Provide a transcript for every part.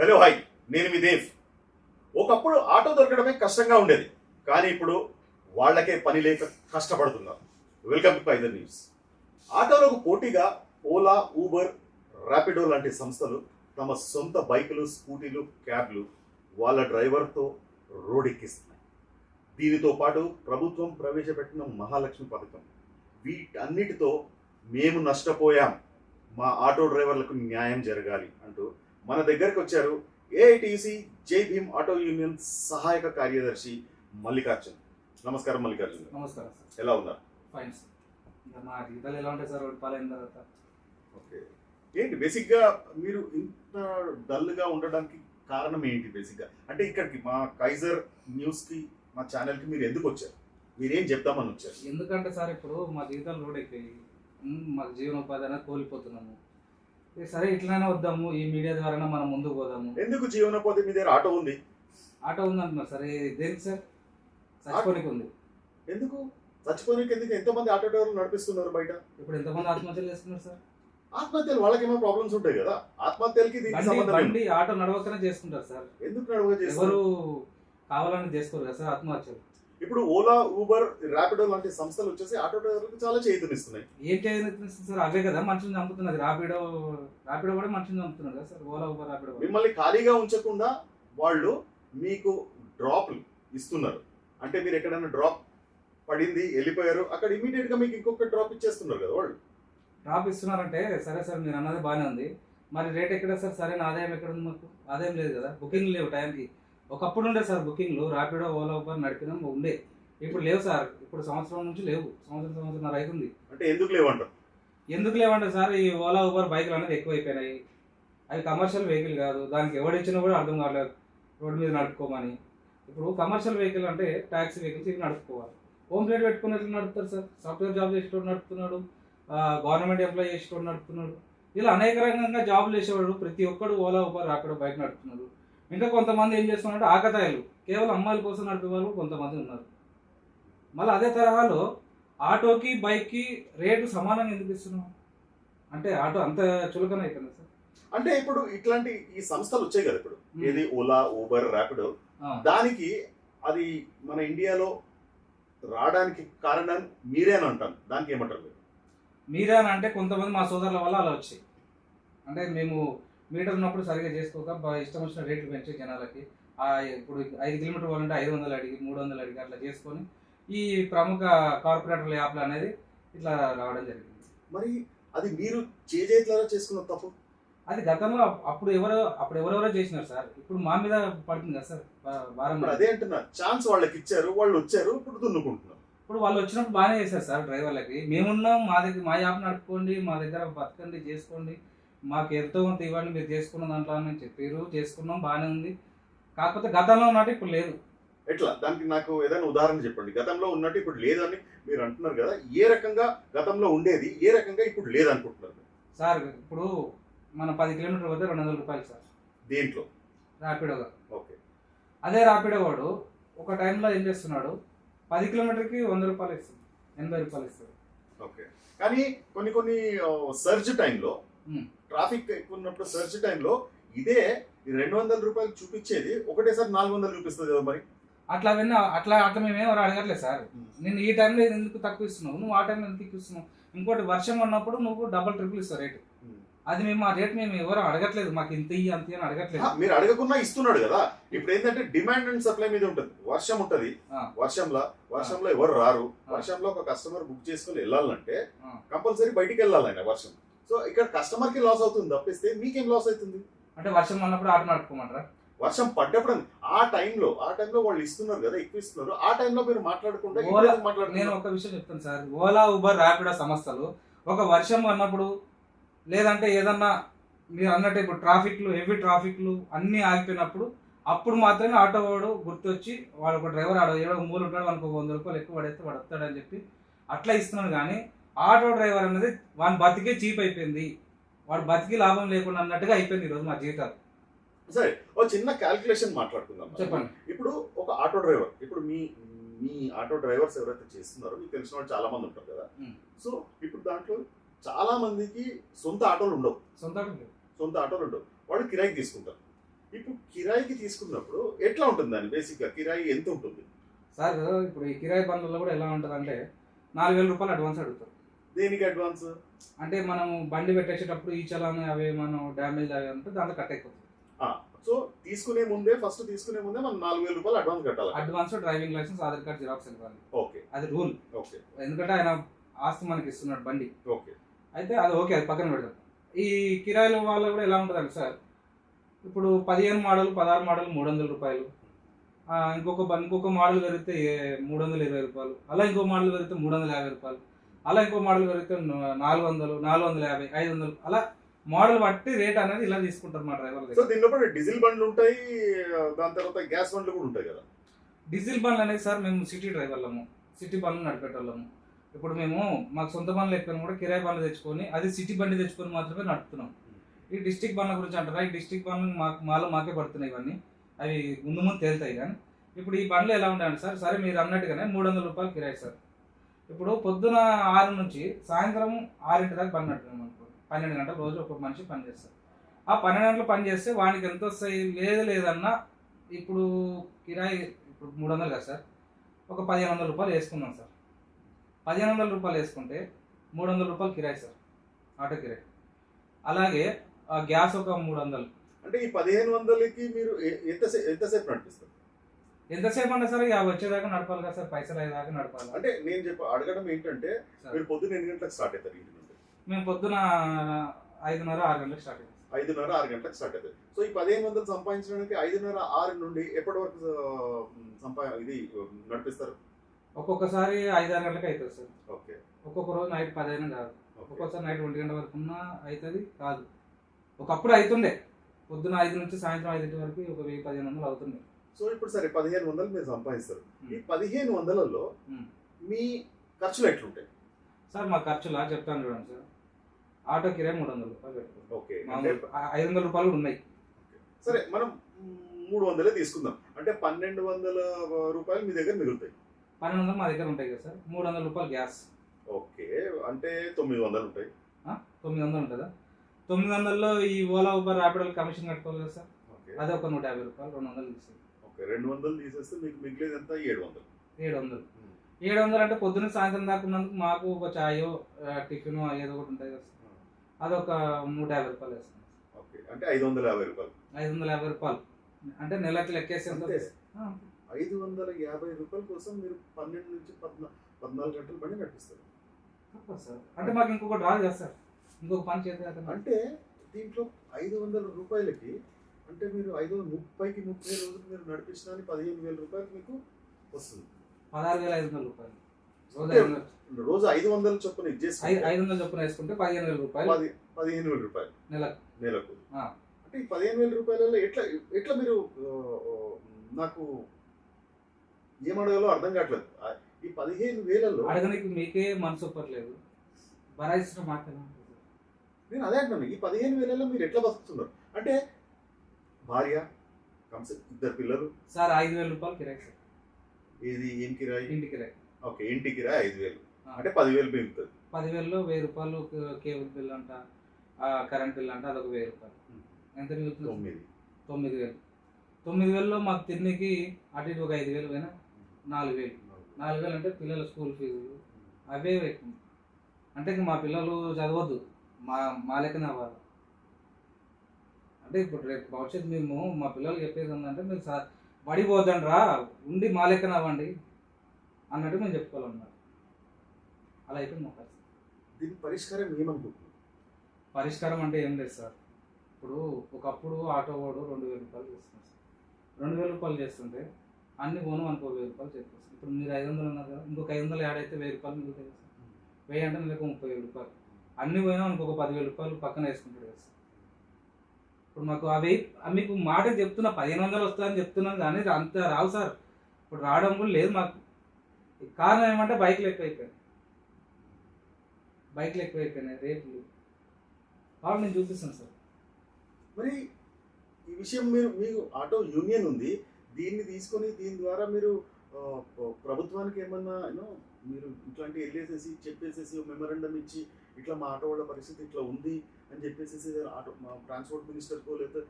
Hello hi. నేను మీ దేవ్. ఒకప్పుడు auto దొరకడమే కష్టంగా ఉండేది. కానీ ఇప్పుడు వాళ్ళకే పని లేక కష్టపడుతున్నారు వెల్కమ్ టు పైదర్ న్యూస్ ఆటోలకు పోటీగా ఓలా ఊబర్ ర్యాపిడో లాంటి సంస్థలు తమ సొంత బైకులు స్కూటీలు క్యాబ్లు వాళ్ళ డ్రైవర్తో రోడెక్కిస్తున్నాయి. దీనితో పాటు ప్రభుత్వం ప్రవేశపెట్టిన మహాలక్ష్మి పథకం. వీటన్నిటితో మేము నష్టపోయాం. మా ఆటో డ్రైవర్లకు న్యాయం జరగాలి అంటూ మన దగ్గరకు వచ్చారు ఏఐటిసి జై భీమ్ ఆటో యూనియన్ సహాయక కార్యదర్శి మల్లికార్జున్. నమస్కారం మల్లికార్జున్. నమస్కారం సార్. ఎలా ఉన్నారు? ఫైన్ సార్ ఇంకా మా జీతాలు ఎలా ఉంటాయి సార్? పాలైన తర్వాత. ఓకే. ఏంటి బేసిక్గా మీరు ఇంత డల్గా ఉండడానికి కారణం ఏంటి బేసిక్గా? అంటే ఇక్కడికి మా కైజర్ న్యూస్కి మా ఛానల్కి మీరు ఎందుకు వచ్చారు? మీరేం చెప్తామని వచ్చారు? ఎందుకంటే సార్ ఇప్పుడు మా జీతాలు రోడ్ అయిపోయి మాకు జీవనోపాధి అనేది కోల్పోతున్నాము. సరే ఇట్లనే వద్దాము. ఈ మీడియా ద్వారా మనం ముందుకు పోదాము. ఎందుకు జీవనోపాధి మీ దగ్గర ఆటో ఉంది? ఆటో ఉందంటున్నారు సరే దేనికి సార్? చచ్చిపోనికి ఉంది. ఎందుకు? చచ్చిపోయినకి ఎందుకు? ఎంతమంది ఆటో డ్రైవర్లు నడిపిస్తున్నారు బయట. ఇప్పుడు ఎంతమంది ఆత్మహత్యలు చేస్తున్నారు సార్? ఆత్మహత్యలు వాళ్ళకి ఏమో ప్రాబ్లమ్స్ ఉంటాయి కదా. ఆత్మహత్యలకి దీనికి బండి సంబంధం ఏంటి? బండి ఆటో నడవకనే చేసుకుంటారు సార్. ఎందుకు నడువ చేస్తారు? ఎవరు కావాలని చేసుకోరు కదా సార్ ఆత్మహత్యలు. ఇప్పుడు ఓలా ఊబర్ ర్యాపిడో లాంటి సంస్థలు వచ్చేసి ఆటో డ్రైవర్లకు చాలా చేతునిస్తున్నాయి ఏంటి అయినా సార్? అవే కదా మనుషులు చంపుతున్నది రాపిడో రాపిడో కూడా మనుషులు చంపుతున్నారు కదా సార్? ఓలా ఊబర్ రాపిడో కూడా. మిమ్మల్ని ఖాళీగా ఉంచకుండా వాళ్ళు మీకు డ్రాప్లు ఇస్తున్నారు. అంటే మీరు ఎక్కడైనా డ్రాప్ పడింది వెళ్ళిపోయారు అక్కడ ఇమీడియట్గా మీకు ఇంకొక డ్రాప్ ఇచ్చేస్తున్నారు కదా వాళ్ళు. డ్రాప్ ఇస్తున్నారంటే సరే సార్ మీరు అన్నది బాగానే ఉంది. మరి రేట్ ఎక్కడ సార్? సరైన ఆదాయం ఎక్కడ ఉంది మాకు? ఆదాయం లేదు కదా. బుకింగ్ లేవు టైంకి. ఒకప్పుడు ఉండే సార్ బుకింగ్లు. ర్యాపిడో ఓలా ఊబర్ నడిపినాం ఉండే. ఇప్పుడు లేవు సార్. ఇప్పుడు సంవత్సరం నుంచి లేవు. సంవత్సరం సంవత్సరం అవుతుంది అంటే ఎందుకు లేవంటారు? ఎందుకు లేవంటే సార్? ఈ ఓలా ఊబర్ బైకులు అనేది ఎక్కువైపోయినాయి. అవి కమర్షియల్ వెహికల్ కాదు. దానికి ఎవడిచ్చినా కూడా అర్థం కాలేదు రోడ్డు మీద నడుపుకోమని. ఇప్పుడు కమర్షియల్ వెహికల్ అంటే ట్యాక్సీ వెహికల్స్ ఇవి నడుపుకోవాలి. హోమ్ ప్లేట్ పెట్టుకుని ఎట్లా నడుపుతారు సార్. సాఫ్ట్వేర్ జాబ్ చేసేటోడు నడుపుతున్నాడు. గవర్నమెంట్ ఎంప్లాయ్ చేసేటోడు నడుపుతున్నాడు. ఇలా అనేక రకంగా జాబులు చేసేవాడు. ప్రతి ఒక్కడు ఓలా ఊబర్ అక్కడ బైక్ నడుపుతున్నారు ఇంకా కొంతమంది ఏం చేస్తున్నారంటే ఆకతాయిలు. కేవలం అమ్మాయిల కోసం నడిపే వాళ్ళు కొంతమంది ఉన్నారు. మళ్ళీ అదే తరహాలో ఆటోకి బైక్కి రేటు సమానంగా ఎందుకు ఇస్తున్నాం అంటే ఆటో అంత చులకన అవుతుంది సార్? అంటే ఇప్పుడు ఇట్లాంటి ఈ సంస్థలు వచ్చాయి కదా ఇప్పుడు. ఏది ఓలా ఊబర్ ర్యాపిడో దానికి అది మన ఇండియాలో రావడానికి కారణం మీరేని అంటాను. దానికి ఏమంటారు మీరు? మీరే అని అంటే కొంతమంది మా సోదరుల వల్ల అలా వచ్చాయి. అంటే మేము మీటర్ ఉన్నప్పుడు సరిగా చేసుకోక ఇష్టం వచ్చిన రేట్లు పెంచే జనాలకి ఆ ఇప్పుడు ఐదు కిలోమీటర్ పోవాలంటే ఐదు వందలు అడిగి మూడు వందలు అడిగి అట్లా చేసుకొని ఈ ప్రముఖ కార్పొరేటర్ల యాప్లు అనేది ఇట్లా రావడం జరిగింది. మరి అది మీరు చేజేట్లలో చేసుకున్న తప్పు? అది గతంలో అప్- అప్పుడు ఎవరో అప్పుడు ఎవరెవరో చేసినారు సార్. ఇప్పుడు మా మీద పడుతుంది కదా సార్ ఇప్పుడు అదే అంటున్నా ఛాన్స్ వాళ్ళకి ఇచ్చారు వాళ్ళు వచ్చారు ఇప్పుడు దున్నుకుంటున్నారు. ఇప్పుడు వాళ్ళు వచ్చినప్పుడు బాగానే చేశారు సార్ డ్రైవర్లకి. మేమున్నాం మా దగ్గర మా యాప్ నడుపుకోండి మా దగ్గర బతకండి చేసుకోండి. మాకు ఎంతో కొంత ఇవ్వండి మీరు చేసుకున్న దాంట్లో అని చెప్పారు. చేసుకున్నాం బాగానే ఉంది. కాకపోతే గతంలో ఉన్నట్టు ఇప్పుడు లేదు. ఎట్లా? దానికి నాకు ఏదైనా ఉదాహరణ చెప్పండి. గతంలో ఉన్నట్టు ఇప్పుడు లేదని మీరు అంటున్నారు కదా ఏ రకంగా గతంలో ఉండేది ఏ రకంగా ఇప్పుడు లేదనుకుంటున్నారు? సార్ ఇప్పుడు మన పది కిలోమీటర్ పోతే రెండు వందల రూపాయలు సార్. దేంట్లో? ర్యాపిడోగా ఓకే. అదే ర్యాపిడో వాడు ఒక టైంలో ఏం చేస్తున్నాడు? పది కిలోమీటర్కి వంద రూపాయలు ఇస్తాడు ఎనభై రూపాయలు ఇస్తాడు ఓకే. కానీ కొన్ని కొన్ని సర్చ్ టైంలో. ట్రాఫిక్ ఎక్కువ ఉన్నప్పుడు సర్చ్ టైంలో ఇదే రెండు వందల రూపాయలు చూపించేది ఒకటేసారి నాలుగు వందలు చూపిస్తుంది కదా మరి? అట్లా విన్నా అట్లా అట్లా మేమేం ఎవరు అడగట్లేదు సార్. నేను ఈ టైంలో ఎందుకు తక్కువ ఇస్తున్నావు? నువ్వు ఆ టైంలో ఎందుకు ఇస్తున్నావు? ఇంకోటి వర్షం ఉన్నప్పుడు నువ్వు డబల్ ట్రిపుల్ ఇస్తావు రేటు. అది మేము ఆ రేట్ మేము ఎవరు అడగట్లేదు. మాకు ఇంత ఇయ్యి అంత అని అడగట్లేదు. మీరు అడగకుండా ఇస్తున్నాడు కదా. ఇప్పుడు ఏంటంటే డిమాండ్ అండ్ సప్లై మీద ఉంటుంది. వర్షం ఉంటది. వర్షంలో వర్షంలో ఎవరు రారు. వర్షంలో ఒక కస్టమర్ బుక్ చేసుకుని వెళ్ళాలంటే. కంపల్సరీ బయటికి వెళ్ళాలి ఆయన వర్షం. సో ఇక్కడ కస్టమర్కి లాస్ అవుతుంది తప్పిస్తే మీకేం లాస్ అవుతుంది? అంటే వర్షం ఉన్నప్పుడు ఆటో నడుపుకోమంటారా? వర్షం పడ్డప్పుడు ఆ టైంలో ఆ టైంలో వాళ్ళు ఇస్తున్నారు కదా ఎక్కువ ఇస్తున్నారు ఆ టైంలో మీరు ఇప్పుడు నేను ఒక విషయం చెప్తాను సార్. ఓలా ఉబర్ ర్యాపిడో సంస్థలు ఒక వర్షం అన్నప్పుడు లేదంటే ఏదన్నా మీరు అన్నట్టు ఇప్పుడు ట్రాఫిక్లు హెవీ ట్రాఫిక్లు అన్నీ ఆగిపోయినప్పుడు అప్పుడు మాత్రమే ఆటో వాడు గుర్తొచ్చి వాడు ఒక డ్రైవర్ ఆడ ఏడో మూలు ఉంటాడు ఒక వంద రూపాయలు ఎక్కువ పడేస్తే వాడు వస్తాడని చెప్పి అట్లా ఇస్తున్నాడు కానీ ఆటో డ్రైవర్ అనేది వాని బతికే చీప్ అయిపోయింది. వాడు బతికి లాభం లేకుండా అన్నట్టుగా అయిపోయింది ఈరోజు మా జీవితాలు. సరే ఓ చిన్న క్యాల్కులేషన్ మాట్లాడుకుందాం చెప్పండి. ఇప్పుడు ఒక ఆటో డ్రైవర్ ఇప్పుడు మీ మీ ఆటో డ్రైవర్స్ ఎవరైతే చేస్తున్నారో మీకు తెలిసిన వాళ్ళు చాలా మంది ఉంటారు కదా. సో ఇప్పుడు దాంట్లో చాలా మందికి సొంత ఆటోలు ఉండవు. సొంత. సొంత ఆటోలు ఉండవు. వాళ్ళు కిరాయికి తీసుకుంటారు. కిరాయికి తీసుకున్నప్పుడు ఎట్లా ఉంటుంది దాన్ని? బేసిక్గా కిరాయి ఎంత ఉంటుంది? సార్ ఇప్పుడు ఈ కిరాయి బండ్లలో కూడా ఎలా ఉంటుంది అంటే నాలుగు వేల రూపాయలు అడ్వాన్స్ అడుగుతారు. దేనికి అడ్వాన్స్ అంటే మనం బండి పెట్టేసేటప్పుడు ఈ చలాన్ అవి మనం డ్యామేజ్ అవి అంటే దాంట్లో కట్ అయిపోతుంది. సో తీసుకునే ముందే ఫస్ట్ తీసుకునే ముందే మనం నాలుగు వేల రూపాయలు అడ్వాన్స్ కట్టాలి. Advance driving licence Aadhaar card xerox ఇవ్వాలి. ఓకే అది రూల్ ఓకే ఎందుకంటే ఆయన ఆస్తి మనకి ఇస్తున్నాడు బండి. ఓకే అయితే అది ఓకే అది పక్కన పెడతాం ఈ కిరాయిల వాళ్ళ కూడా ఎలా ఉంటుందండి సార్? ఇప్పుడు పదిహేను మోడల్ పదహారు మోడల్ మూడు వందల రూపాయలు. ఇంకొక ఇంకొక మోడల్ పెరిగితే మూడు వందల ఇరవై రూపాయలు. అలా ఇంకో మోడల్ పెరిగితే మూడు వందల యాభై రూపాయలు. అలా ఇంకో మోడల్ పెరిగితే నాలుగు వందలు నాలుగు వందల యాభై ఐదు వందలు అలా మోడల్ బట్టి రేట్ అనేది ఇలా తీసుకుంటారు మా డ్రైవర్ సో దీనిలో డీజిల్ బండ్లు ఉంటాయి దాని తర్వాత గ్యాస్ బండ్లు కూడా ఉంటాయి కదా? డీజిల్ బండ్లు అనేది సార్ మేము సిటీ డ్రైవర్లము సిటీ బండ్లు నడిపేటోళ్ళము. ఇప్పుడు మేము మాకు సొంత బండ్లు ఎక్కడ కూడా కిరాయి బండ్లు తెచ్చుకొని అది సిటీ బండి తెచ్చుకొని మాత్రమే నడుపుతున్నాం. ఈ డిస్టిక్ బండ్ల గురించి అంటారా ఈ డిస్టిక్ బండ్లు మాకు మాలో మాకే పడుతున్నాయి ఇవన్నీ. అవి ముందు ముందు తేలుతాయి కానీ ఇప్పుడు ఈ బండ్లు ఎలా ఉంటాయండి సార్? సరే మీరు అన్నట్టుగానే మూడు వందల రూపాయలు కిరాయి సార్. ఇప్పుడు పొద్దున ఆరు నుంచి సాయంత్రం ఆరింటి దాకా పని నడుపుతున్నాం అనుకో. పన్నెండు గంటలు రోజు ఒక్కొక్క మనిషి పని చేస్తారు ఆ పన్నెండు గంటలు పని చేస్తే వానికి ఎంత వస్తాయి? లేదు లేదన్నా ఇప్పుడు కిరాయి ఇప్పుడు మూడు వందలు కదా సార్. ఒక పదిహేను వందల రూపాయలు వేసుకుందాం సార్. పదిహేను వందల రూపాయలు వేసుకుంటే మూడు వందల రూపాయలు కిరాయి సార్. ఆటో కిరాయి. అలాగే ఆ గ్యాస్ ఒక మూడు వందలు. అంటే ఈ పదిహేను వందలకి మీరు ఎంతసేపు ఎంతసేపు నడిపిస్తారు? ఎంతసేపు అన్నా సరే ఇక వచ్చేదాకా నడపాలి కదా సార్ పైసలు అయ్యేదాకా నడపాలి. అంటే నేను చెప్ప అడగడం ఏంటంటే. మీరు పొద్దున్న ఎన్ని గంటలకు స్టార్ట్ అవుతారు ఇంటి నుండి? మేము పొద్దున ఐదున్నర ఆరు గంటలకు స్టార్ట్ అయ్యాం ఐదున్నర ఆరు గంటలకు స్టార్ట్ అవుతుంది సో ఈ పదిహేను వందలు సంపాదించడానికి ఐదున్నర ఆరు నుండి ఎప్పటి వరకు సంపా ఇది నడిపిస్తారు? ఒక్కొక్కసారి ఐదు ఆరు గంటలకు అవుతుంది సార్. ఓకే. ఒక్కొక్క రోజు నైట్ పదిహేను కాదు. ఒక్కొక్కసారి నైట్ ఒంటి గంట వరకు ఉన్నా అవుతుంది కాదు. ఒకప్పుడు అవుతుండే. పొద్దున ఐదు నుంచి సాయంత్రం ఐదింటి వరకు ఒక వెయ్యి పదిహేను వందలు అవుతుండే. సో ఇప్పుడు సరే పదిహేను వందలు మీరు సంపాదిస్తారు. Hmm. ఈ పదిహేను వందలలో Hmm. మీ ఖర్చులు ఎట్లుంటాయి? సార్ మా ఖర్చులా చెప్తాను చూడండి సార్. ఆటో కిరాయి మూడు వందల రూపాయలు ఓకే ఐదు వందల రూపాయలు ఉన్నాయి. సరే మనం మూడు వందలే తీసుకుందాం. అంటే పన్నెండు వందల రూపాయలు మీ దగ్గర మిగులుతాయి. పన్నెండు వందలు మా దగ్గర ఉంటాయి కదా సార్. మూడు వందల రూపాయలు గ్యాస్. ఓకే అంటే తొమ్మిది వందలు ఉంటాయి. తొమ్మిది వందలు ఉంటుందా? తొమ్మిది వందల్లో ఈ ఓలా ఊబర్ ర్యాపిడో కమిషన్ కట్టుకోవాలి కదా సార్. అది ఒక నూట యాభై రూపాయలు రెండు వందలు ఓకే రెండు వందలు తీసేస్తే మీకు మిగిలేదు ఎంత ఏడు వందలు ఏడు వందలు ఏడు వందలు అంటే పొద్దున్న సాయంత్రం దాకా ఉన్నందుకు మాకు ఒక చాయో టిఫిన్ ఏదో ఒకటి ఉంటుంది కదా. అదొక నూట యాభై రూపాయలు వేస్తాం. ఓకే అంటే ఐదు వందల యాభై రూపాయలు. ఐదు వందల యాభై రూపాయలు. అంటే నెలకి లెక్కేసి ఐదు వందల యాభై రూపాయల కోసం మీరు పన్నెండు నుంచి పద్నా పద్నాలుగు గంటలు పని నడిపిస్తారు అంటే మాకు ఇంకొకటి రాదు కదా సార్ ఇంకొక పని కదా. అంటే దీంట్లో ఐదు వందల రూపాయలకి అంటే మీరు ఐదు వందల ముప్పైకి ముప్పై రోజులు మీరు నడిపించడానికి పదిహేను వేల రూపాయలు మీకు వస్తుంది. పదహారు వేల ఐదు వందల రూపాయలు. రోజు ఐదు వందలు. చొప్పున ఐదు ఇచ్చేసి ఐదు వందల చొప్పున వేసుకుంటే పదిహేను వేల రూపాయలు. పది పదిహేను వేల రూపాయలు. నెలకు. నెలకు. అంటే ఈ పదిహేను వేల రూపాయలలో ఎట్లా ఎట్లా మీరు నాకు ఏమడగాలో అర్థం కావట్లేదు. ఈ పదిహేను వేలలో అడగనికి మీకే మనసు ఒప్పట్లేదు. బరాయిస్తున్న మాట? నేను అదే అంటున్నాను ఈ పదిహేను వేలలో మీరు ఎట్లా బతుకుతున్నారు? అంటే భార్య కమ్స ఇద్దరు పిల్లలు? సార్ ఐదు వేల రూపాయలు కిరాయి సార్. ఏది ఏం కిరాయి? ఇంటి కిరాయి. ఓకే ఇంటి కిరాయి ఐదు వేలు. అంటే పదివేలు మిగులుతుంది. పదివేలలో వెయ్యి రూపాయలు కేబుల్ బిల్ అంట కరెంట్ బిల్ అంట అదొక వెయ్యి రూపాయలు. ఎంత మిగులుతుంది? తొమ్మిది. తొమ్మిది వేలు. తొమ్మిది వేలలో మాకు తిన్నికి అటు ఇటు ఒక ఐదు వేలు పోయినా నాలుగు వేలు. నాలుగు వేలు. అంటే పిల్లల స్కూల్ ఫీజులు అవే ఎక్కువ. అంటే ఇంక మా పిల్లలు చదవద్దు. మా మా లెక్కనే అవ్వాలి. అంటే ఇప్పుడు రేపు భవిష్యత్తు మేము మా పిల్లలు చెప్పేది ఏంటంటే మీరు సార్ బడి పోదండి రా ఉండి మా లెక్కన అవ్వండి అన్నట్టు మేము చెప్పుకోవాలన్నారు అలా అయిపోయింది మా పరిస్థితి. దీని పరిష్కారం ఏమనుకుంటున్నారు? పరిష్కారం అంటే ఏం లేదు సార్. ఇప్పుడు ఒకప్పుడు ఆటో వాడు రెండు వేల రూపాయలు చేస్తున్నాం సార్. రెండు వేల రూపాయలు చేస్తుంటే అన్ని పోను ఒక వెయ్యి రూపాయలు చెప్పేస్తాం ఇప్పుడు మీరు ఐదు వందలు ఉన్నారు కదా ఇంకొక ఐదు వందలు యాడ్ అయితే వెయ్యి రూపాయలు మిగులుతాయి కదా సార్. వెయ్యి అంటే నెలకు ముప్పై వేలు రూపాయలు. అన్ని పోయినా ఇంకొక పదివేల రూపాయలు పక్కన వేసుకుంటాడు కదా సార్. ఇప్పుడు మాకు అవి మీకు మాట చెప్తున్నా పదిహేను వందలు వస్తాయని చెప్తున్నాను కానీ అంత రావు సార్. ఇప్పుడు రావడం కూడా లేదు మాకు. కారణం ఏమంటే బైక్లు ఎక్కువైపోయాయి బైక్లు ఎక్కువైపోయినాయి రేట్లు. కాబట్టి నేను చూపిస్తాను సార్. మరి ఈ విషయం మీరు మీకు ఆటో యూనియన్ ఉంది. దీన్ని తీసుకొని దీని ద్వారా మీరు ప్రభుత్వానికి ఏమన్నా యూనో మీరు ఇట్లాంటి వెళ్ళేసేసి చెప్పేసేసి మెమరాండం ఇచ్చి ఇట్లా మా ఆటో వాళ్ళ పరిస్థితి ఇట్లా ఉంది అని చెప్పేసి ఆటో మా ట్రాన్స్పోర్ట్ మినిస్టర్కో లేదా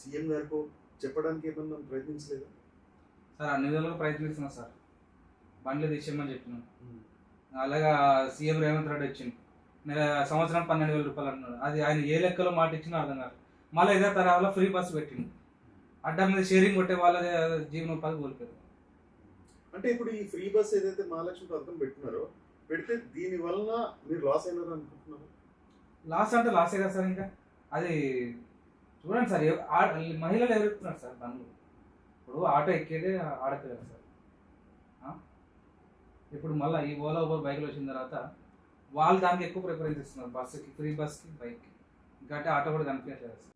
సీఎం గారికో చెప్పడానికి ఏమన్నా ప్రయత్నించలేదా? సార్ అన్ని విధాలుగా ప్రయత్నిస్తున్నా సార్. బండ్లు తీసేయమని చెప్పినాం. అలాగా సీఎం రేవంత్ రెడ్డి వచ్చింది నెల సంవత్సరం పన్నెండు వేల రూపాయలు అంటున్నాడు. అది ఆయన ఏ లెక్కలో మాట ఇచ్చినా అర్థం కాదు. మళ్ళీ ఇదే తరహాలో ఫ్రీ బస్ పెట్టిండు. అడ్డా మీద షేరింగ్ కొట్టే వాళ్ళ జీవనోపాధి కోల్పోయారు అంటే ఇప్పుడు ఈ ఫ్రీ బస్ ఏదైతే మహాలక్ష్మి పథకం పెట్టినారో పెడితే దీని వలన మీరు లాస్ అయినారు అనుకుంటున్నారు? లాస్ అంటే లాసే కదా సార్ ఇంకా. అది చూడండి సార్ మహిళలు ఎవరుతున్నారు సార్ బండ్లు ఇప్పుడు ఆటో ఎక్కేదే ఆడపిల్లలు సార్. ఇప్పుడు మళ్ళీ ఈ ఓలా ఊబర్ బైక్లు వచ్చిన తర్వాత వాళ్ళు దానికి ఎక్కువ ప్రిఫరెన్స్ ఇస్తున్నారు బస్సుకి ఫ్రీ బస్కి బైక్కి. ఇంకా అంటే ఆటో కూడా కనిపించట్లేదు సార్.